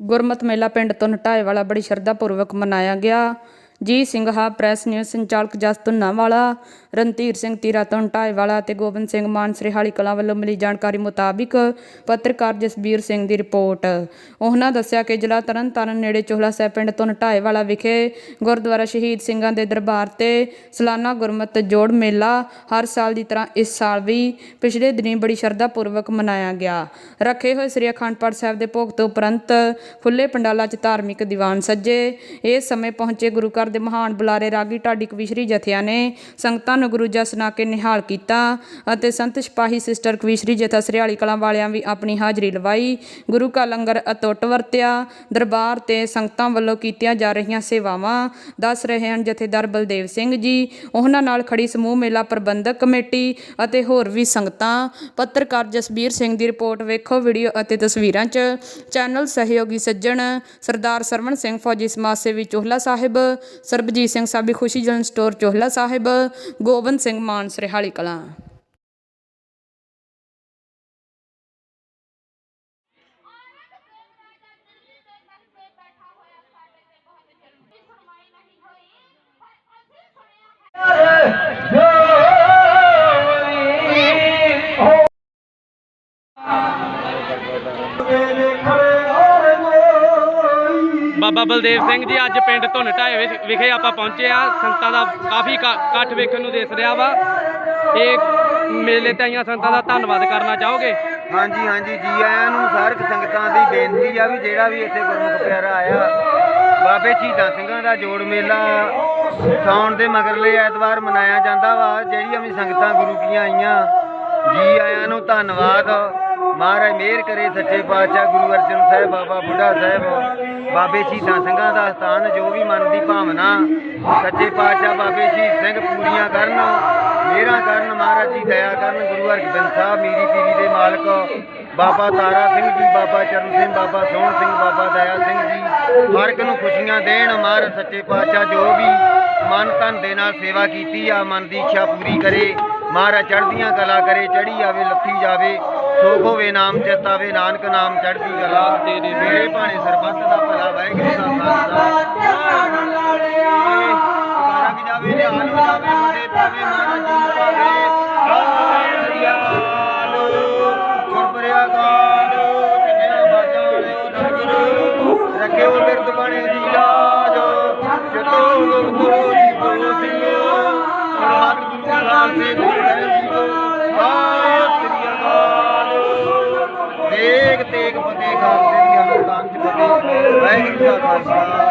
ਗੁਰਮਤ ਮੇਲਾ ਪਿੰਡ ਤੋਂ ਨਟਾਏ ਵਾਲਾ ਬੜੀ ਸ਼ਰਧਾ ਪੂਰਵਕ ਮਨਾਇਆ ਗਿਆ। ਜੀ ਸਿੰਘਾ ਪ੍ਰੈਸ ਨਿਊਜ਼ ਸੰਚਾਲਕ ਜਸ ਧੁੰਨਾਵਾਲਾ ਰਣਧੀਰ ਸਿੰਘ ਤੀਰਾ ਤੋਂ ਨਟਾਏ ਵਾਲਾ ਤੇ ਗੋਬਿੰਦ ਸਿੰਘ ਮਾਨਸਰੇਹਾਲੀ ਕਲਾਂ ਵੱਲੋਂ ਮਿਲੀ ਜਾਣਕਾਰੀ ਮੁਤਾਬਿਕ ਪੱਤਰਕਾਰ ਜਸਬੀਰ ਸਿੰਘ ਦੀ ਰਿਪੋਰਟ। ਉਹਨਾਂ ਦੱਸਿਆ ਕਿ ਜ਼ਿਲ੍ਹਾ ਤਰਨਤਾਰਨ ਨੇੜੇ ਚੋਹਲਾ ਸਾਹਿਬ ਪਿੰਡ ਤੋਂ ਨਟਾਏ ਵਿਖੇ ਗੁਰਦੁਆਰਾ ਸ਼ਹੀਦ ਸਿੰਘਾਂ ਦੇ ਦਰਬਾਰ ਤੇ ਸਾਲਾਨਾ ਗੁਰਮਤਿ ਜੋੜ ਮੇਲਾ ਹਰ ਸਾਲ ਦੀ ਤਰ੍ਹਾਂ ਇਸ ਸਾਲ ਵੀ ਪਿਛਲੇ ਦਿਨੀ ਬੜੀ ਸ਼ਰਧਾ ਪੂਰਵਕ ਮਨਾਇਆ ਗਿਆ। ਰੱਖੇ ਹੋਏ ਸ੍ਰੀ ਅਖੰਡ ਪਾਠ ਸਾਹਿਬ ਦੇ ਭੋਗ ਤੋਂ ਉਪਰੰਤ ਖੁੱਲੇ ਪੰਡਾਲਾ 'ਚ ਧਾਰਮਿਕ ਦੀਵਾਨ ਸੱਜੇ। ਇਸ ਸਮੇਂ ਪਹੁੰਚੇ ਗੁਰੂ ਘਰ ਦੇ ਮਹਾਨ ਬੁਲਾਰੇ ਰਾਗੀ ਢਾਡੀ ਕਵੀਸ਼ਰੀ ਜਥਿਆਂ ਨੇ ਸੰਗਤਾਂ ਨੂੰ ਗੁਰੂ ਜਸ ਸੁਣਾ ਕੇ ਨਿਹਾਲ ਕੀਤਾ ਅਤੇ ਸੰਤ ਸਿਪਾਹੀ ਸਿਸਟਰ ਕਵੀਸ਼ਰੀ ਜਥਾ ਸਰਿਆਲੀ ਕਲਾਂ ਵਾਲਿਆਂ ਵੀ ਆਪਣੀ ਹਾਜ਼ਰੀ ਲਵਾਈ। ਗੁਰੂ ਕਾ ਲੰਗਰ ਅਤੁੱਟ ਵਰਤਿਆ, ਦਰਬਾਰ ਤੇ ਸੰਗਤਾਂ ਵੱਲੋਂ ਕੀਤੀਆਂ ਜਾ ਰਹੀਆਂ ਸੇਵਾਵਾਂ ਦੱਸ ਰਹੇ ਹਨ ਜਥੇਦਾਰ ਬਲਦੇਵ ਸਿੰਘ ਜੀ। ਉਹਨਾਂ ਨਾਲ ਖੜੀ ਸਮੂਹ ਮੇਲਾ ਪ੍ਰਬੰਧਕ ਕਮੇਟੀ ਅਤੇ ਹੋਰ ਵੀ ਸੰਗਤਾਂ। ਪੱਤਰਕਾਰ ਜਸਬੀਰ ਸਿੰਘ ਦੀ ਰਿਪੋਰਟ ਵੇਖੋ, ਵੀਡੀਓ ਅਤੇ ਤਸਵੀਰਾਂ 'ਚ ਚੈਨਲ ਸਹਿਯੋਗੀ ਸੱਜਣ ਸਰਦਾਰ ਸਰਵਣ ਸਿੰਘ ਫੌਜੀ ਸਮਾਜ ਸੇਵੀ ਚੋਹਲਾ ਸਾਹਿਬ ਸਰਬਜੀਤ ਸਿੰਘ ਸਾਬੀ ਖੁਸ਼ੀ ਜਨ ਸਟੋਰ ਚੋਹਲਾ ਸਾਹਿਬ ਗੋਬਿੰਦ ਸਿੰਘ ਮਾਨ ਸਰਿਹਾਲੀ ਕਲਾਂ। ਬਾਬਾ ਬਲਦੇਵ ਸਿੰਘ ਜੀ, ਅੱਜ ਪਿੰਡ ਧੁੰਨ ਢਾਏ ਵਿਚ- ਵਿਖੇ ਆਪਾਂ ਪਹੁੰਚੇ ਆ ਸੰਗਤਾਂ ਦਾ ਕਾਫੀ ਇਕੱਠ ਇਕੱਠ ਵੇਖਣ ਨੂੰ ਦਿਸ ਰਿਹਾ ਵਾ। ਇਹ ਮੇਲੇ ਤੇ ਆਈਆਂ ਸੰਗਤਾਂ ਦਾ ਧੰਨਵਾਦ ਕਰਨਾ ਚਾਹੋਗੇ? ਹਾਂਜੀ ਹਾਂਜੀ, ਜੀ ਆਇਆਂ ਨੂੰ ਸਾਰਕ ਸੰਗਤਾਂ ਦੀ ਬੇਨਤੀ ਆ ਵੀ ਜਿਹੜਾ ਵੀ ਇੱਥੇ ਗੁਰਮੁਖ ਪਿਆਰਾ ਆਇਆ, ਬਾਬੇ ਸ਼ਹੀਦਾਂ ਸਿੰਘਾਂ ਦਾ ਜੋੜ ਮੇਲਾ ਸਾਉਣ ਦੇ ਮਗਰਲੇ ਐਤਵਾਰ ਮਨਾਇਆ ਜਾਂਦਾ ਵਾ। ਜਿਹੜੀਆਂ ਵੀ ਸੰਗਤਾਂ ਗੁਰੂ ਕੀਆਂ ਆਈਆਂ, ਜੀ ਆਇਆਂ ਨੂੰ ਧੰਨਵਾਦ। ਮਹਾਰਾਜ ਮਿਹਰ ਕਰੇ ਸੱਚੇ ਪਾਤਸ਼ਾਹ ਗੁਰੂ ਅਰਜਨ ਸਾਹਿਬ, ਬਾਬਾ ਬੁੱਢਾ ਸਾਹਿਬ, ਬਾਬੇ ਸ਼ਹੀਦਾਂ ਸਿੰਘਾਂ ਦਾ ਸਥਾਨ, ਜੋ ਵੀ ਮਨ ਦੀ ਭਾਵਨਾ ਸੱਚੇ ਪਾਤਸ਼ਾਹ ਬਾਬੇ ਸ਼ਹੀਦ ਸਿੰਘ ਪੂਰੀਆਂ ਕਰਨ, ਮਿਹਰਾਂ ਕਰਨ, ਮਹਾਰਾਜ ਜੀ ਦਇਆ ਕਰਨ, ਗੁਰੂ ਹਰਗੋਬਿੰਦ ਸਾਹਿਬ, ਮੀਰੀ ਪੀਰੀ ਦੇ ਮਾਲਕ, ਬਾਬਾ ਤਾਰਾ ਸਿੰਘ ਜੀ, ਬਾਬਾ ਚਰਨ ਸਿੰਘ, ਬਾਬਾ ਸੋਹਣ ਸਿੰਘ, ਬਾਬਾ ਦਇਆ ਸਿੰਘ ਜੀ, ਹਰ ਇੱਕ ਨੂੰ ਖੁਸ਼ੀਆਂ ਦੇਣ, ਮਹਾਰਾਜ ਸੱਚੇ ਪਾਤਸ਼ਾਹ ਜੋ ਵੀ ਮਨ ਤਨ ਦੇ ਨਾਲ ਸੇਵਾ ਕੀਤੀ ਆ, ਮਨ ਦੀ ਇੱਛਾ ਪੂਰੀ ਕਰੇ। ਮਹਾਰਾਜ ਚੜ੍ਹਦੀਆਂ ਕਲਾ ਕਰੇ ਚੜੀ ਆਵੇ ਲੱਥੀ ਜਾਵੇ ਸੋਖ ਹੋਵੇ ਨਾਮ ਚਿਤ ਆਵੇ ਨਾਨਕ ਨਾਮ ਚੜ੍ਹਦੀ ਕਲਾ। ਤੇਰੇ ਮੇਰੇ ਭਾਣੇ ਸਰਬੱਤ ਦਾ ਭਲਾ ਵਾਹਿਗੁਰੂ ਦਾ ਖਾਲਸਾ। ਖਾਲਸੇ ਦੇਗ ਤੇਗ ਫਤਿਹ ਖਾਲਸੇ ਦੀਆਂ ਹਰਦਾਨ ਚ ਫਤਿਹ ਵਾਹਿਗੁਰੂ ਕਾ ਖਾਲਸਾ।